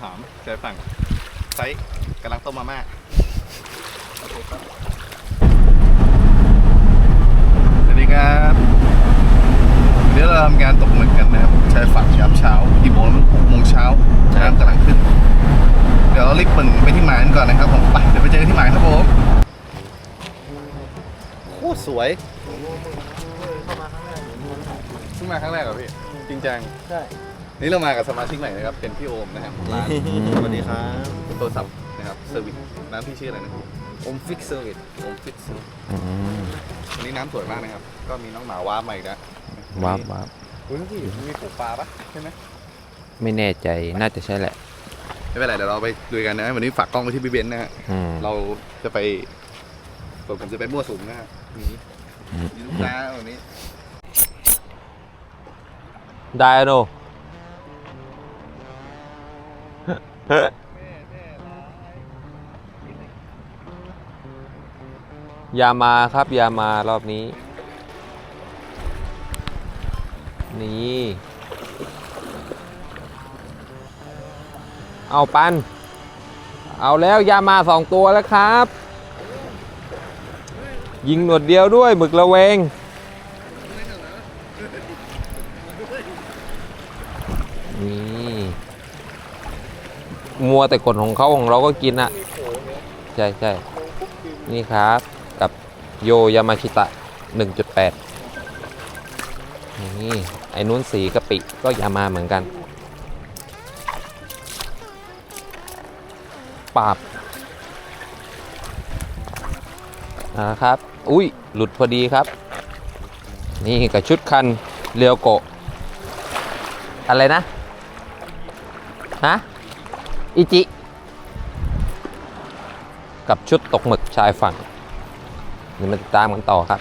หอมใช้ฝั่งไซส์กำลังต้มมาม่าโอเคครับสวัสดีครับเดี๋ยวเราทำงานตกหมึกกันนะครับใช้ฝั่งยามเช้ากี่โมงแล้วหกโมงเช้าน้ำกำลังขึ้น เดี๋ยวเรารีบปึ่งไปที่หมายกันก่อนนะครับผมไปเดี๋ยวไปเจอกันที่หมายครับผมโคตรสวยเพิ่งมาครั้งแรกเหรอพี่จริงจังใช่ นี่เรามากับสมาชิกใหม่นะครับ เป็นพี่โอมนะครับร้านสวัสดีครับโทรศัพท์นะครับเซอร์วิสร้านพี่ชื่ออะไรนะครับผมฟิกเซอร์วิสโอมฟิตวันนี้น้ำสวยมากนะครับ ก็มีน้องหมาว้าบมาอีกแล้วว้าบว้าบอุ้ยพี่มีปลูกปลาปะใช่ไหมไม่แน่ใจน่าจะใช่แหละ ไม่เป็นไรเดี๋ยวเราไปดูกันนะวันนี้ฝากกล้องไปที่พี่เบนซ์นะฮะอืม เราจะไปผมจะไปมั่วสุมนะฮะนี่อืมมีลูกค้าวันนี้ ได้โน อย่ามาครับ อย่ามารอบนี้ นี่ เอาปัน เอาแล้วยามาสองตัวแล้วครับ ยิงหนวดเดียวด้วยหมึกระเวง นี่ มัวแต่กดของเขาของเราก็กินอะใช่ใช่นี่ครับ กับโยยามาชิตะ 1.8 นี่ ไอ้นู้นสีกะปิก็ยามาเหมือนกัน ปาบนะครับ อุ้ย หลุดพอดีครับ นี่กับชุดคัน เรียวโกะ อะไรนะ ฮะ อิจิ กับชุดตกหมึกชายฝั่งเดี๋ยวมาติดตามกันต่อครับ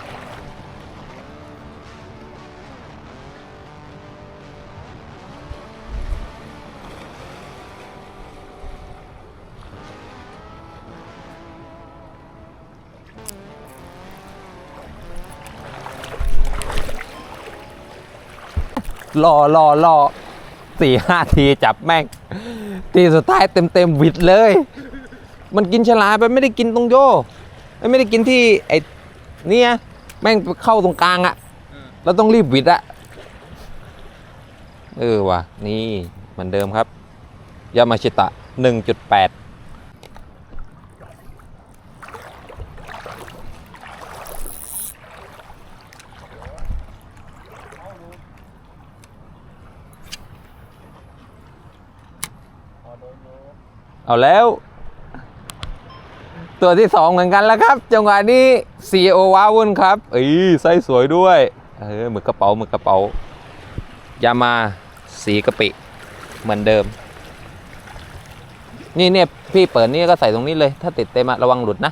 รอรอรอ สี่ห้าทีจับแม่ง ทีสุดท้ายเต็มเต็มวิดเลย มันกินฉลาไปไม่ได้กินตรงโยไม่ได้กินที่ไอ้นี่ยแม่งไปเข้าตรงกลางอะเราต้องรีบวิดอะเออว่ะ นี่เหมือนเดิมครับ ยามาชิตะ 1.8 เอาแล้ว ตัวที่สองเหมือนกันแล้วครับจังหวะนี้ CEO ว้าวุ่นครับอีไส้สวยด้วยเออหมึกกระเป๋าหมึกกระเป๋ายามาสีกะปิ เหมือนเดิม นี่เนี่ยพี่เปิดนี่ก็ใส่ตรงนี้เลย ถ้าติดเต็มระวังหลุดนะ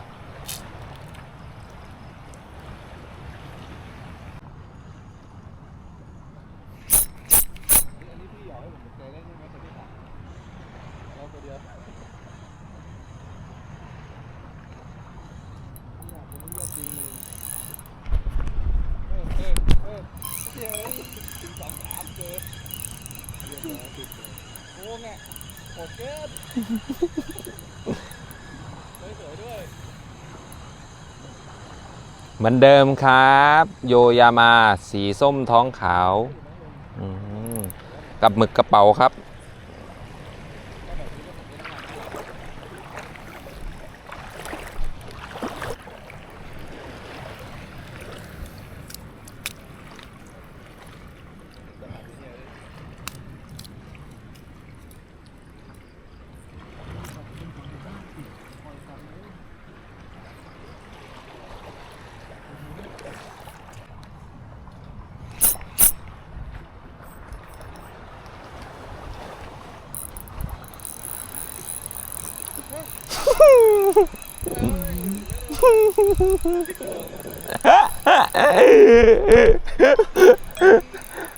เหมือนเดิมครับ โยยามาสีส้มท้องขาว อืมกับหมึกกระเป๋าครับ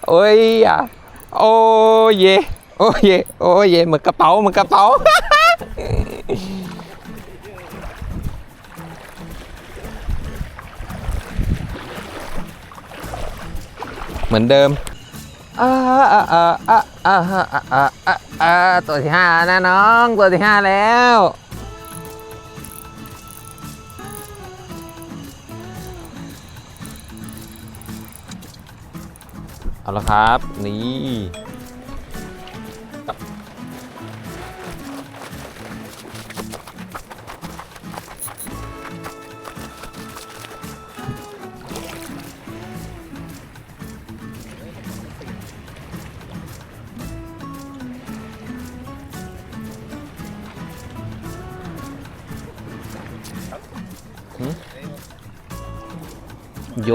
โอ้ยอะโอ้ยโอ้ยโอ้ยเหมือนกระเป๋าเหมือนกระเป๋า เหมือนเดิมอ่าอ่าอ่าอ่าอ่าอ่าตัวที่ห้านะน้อง ตัวที่ห้าแล้ว เอาละครับ นี่โย